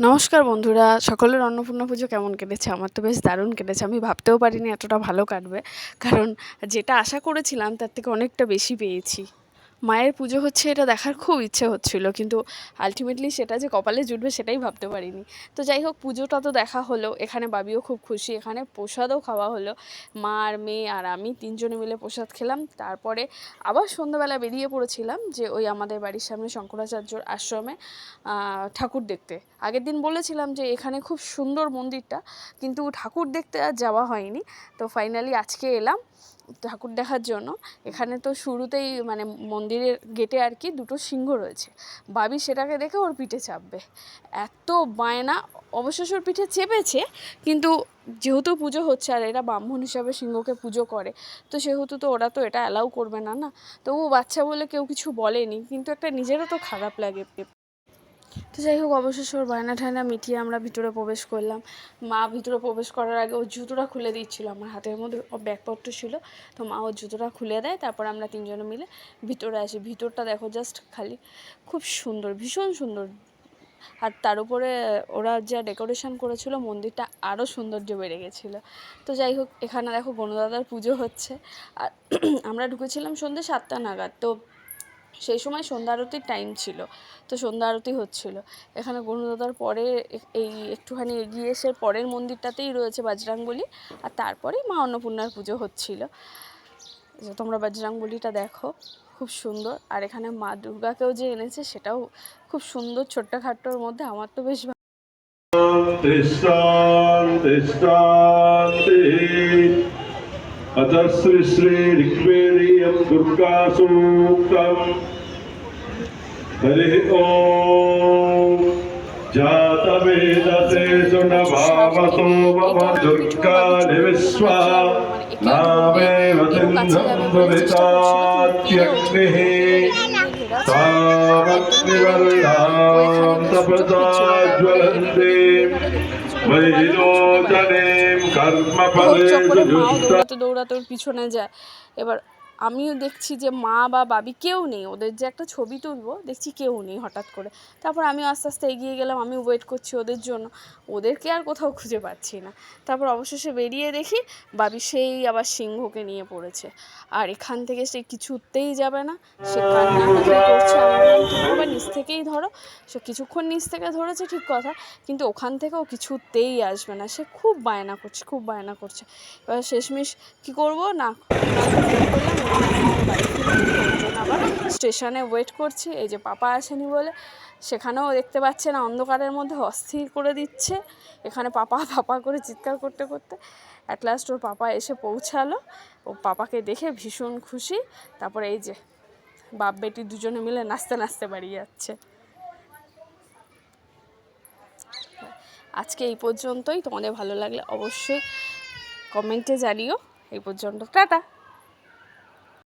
নমস্কার বন্ধুরা, সকলের অন্নপূর্ণা পুজো কেমন কেটেছে? আমার তো বেশ দারুণ কেটেছে, আমি ভাবতেও পারিনি এতটা ভালো কাটবে, কারণ যেটা আশা করেছিলাম তার থেকে অনেকটা বেশি পেয়েছি। মায়ের পুজো হচ্ছে, এটা দেখার খুব ইচ্ছে হচ্ছিল, কিন্তু আলটিমেটলি সেটা যে কপালে জুটবে সেটাই ভাবতে পারিনি। তো যাই হোক, পুজোটা তো দেখা হলো, এখানে বাবিও খুব খুশি, এখানে প্রসাদও খাওয়া হলো। মা আর মেয়ে আর আমি তিনজনে মিলে প্রসাদ খেলাম, তারপরে আবার সন্ধ্যাবেলা বেরিয়ে পড়েছিলাম যে ওই আমাদের বাড়ির সামনে শঙ্করাচার্যর আশ্রমে ঠাকুর দেখতে। আগের দিন বলেছিলাম যে এখানে খুব সুন্দর মন্দিরটা, কিন্তু ঠাকুর দেখতে আর যাওয়া হয়নি। তো ফাইনালি আজকে এলাম ঠাকুর দেখার জন্য। এখানে তো শুরুতেই মানে মন্দিরের গেটে আর কি দুটো সিংহ রয়েছে। বাবি সেটাকে দেখে ওর পিঠে চাপবে। এত বায়না অবশ্য ওর পিঠে চেপেছে, কিন্তু যেহেতু পুজো হচ্ছে আর এরা ব্রাহ্মণ হিসাবে সিংহকে পুজো করে, তো সেহেতু তো ওরা তো এটা অ্যালাউ করবে না না? তবু বাচ্চা বলে কেউ কিছু বলেনি, কিন্তু একটা নিজেরও তো খারাপ লাগে। তো যাই হোক, অবশেষে ওর বায়না ঠায়না মিটিয়ে আমরা ভিতরে প্রবেশ করলাম। মা ভিতরে প্রবেশ করার আগে ওর জুতোটা খুলে দিচ্ছিল, আমার হাতের মধ্যে ও ব্যাগপত্র ছিল। তো মা ওর জুতোটা খুলে দেয়, তারপর আমরা তিনজনে মিলে ভিতরে আসি। ভিতরটা দেখো জাস্ট খালি, খুব সুন্দর, ভীষণ সুন্দর। আর তার উপরে ওরা যা ডেকোরেশন করেছিল, মন্দিরটা আরও সৌন্দর্য বেড়ে গেছিল। তো যাই হোক, এখানে দেখো গণদাদার পুজো হচ্ছে। আর আমরা ঢুকেছিলাম সন্ধ্যে সাতটা নাগাদ, তো সেই সময় সন্ধ্যা আরতির টাইম ছিল। তো সন্ধ্যা আরতি হচ্ছিল। এখানে গরুদাদার পরে এই একটুখানি এগিয়ে এসে পরের মন্দিরটাতেই রয়েছে বাজরাংবলী। আর তারপরেই মা অন্নপূর্ণার পুজো হচ্ছিল। যে তোমরা বাজরাংবলীটা দেখো, খুব সুন্দর। আর এখানে মা দুর্গাকেও যে এনেছে, সেটাও খুব সুন্দর ছোট্টখাট্টোর মধ্যে। আমার তো বেশ ভালো अथ श्री श्री ऋग्वेदीयं दुर्गासूक्तम् हरिः ॐ जातवेदसे सुनभावसो मम दुर्गानि विश्वा नामेव तपसा ज्वलन्ति দৌড়াতে দৌড়াতে ওর পিছনে যায়। এবার আমিও দেখছি যে মা বা বাবি কেউ নেই ওদের যে একটা ছবি তুলবো দেখছি কেউ নেই হঠাৎ করে তারপর আমি আস্তে আস্তে এগিয়ে গেলাম আমি ওয়েট করছি ওদের জন্য ওদেরকে আর কোথাও খুঁজে পাচ্ছি না তারপর অবশেষে বেরিয়ে দেখি বাবি সেই আবার সিংহকে নিয়ে পড়েছে আর এখান থেকে সে কিছুতেই যাবে না সে আবার নিচ থেকেই ধরো সে কিছুক্ষণ নিচ থেকে ধরেছে ঠিক কথা কিন্তু ওখান থেকে থেকেও কিছুতেই আসবে না সে খুব বায়না করছে খুব বায়না করছে এবার শেষমেশ কী করব না আবার স্টেশনে ওয়েট করছি, এই যে পাপা আসেনি বলে। সেখানেও দেখতে পাচ্ছে না, অন্ধকারের মধ্যে অস্থির করে দিচ্ছে। এখানে পাপা পাপা করে চিৎকার করতে করতে অ্যাট লাস্ট ওর পাপা এসে পৌঁছালো। ও পাপাকে দেখে ভীষণ খুশি। তারপরে এই যে বাপ বেটি দুজনে মিলে নাচতে নাচতে বাড়ি যাচ্ছে। আজকে এই পর্যন্তই। তোমাদের ভালো লাগলে অবশ্যই কমেন্টে জানিও। এই পর্যন্ত, টাটা!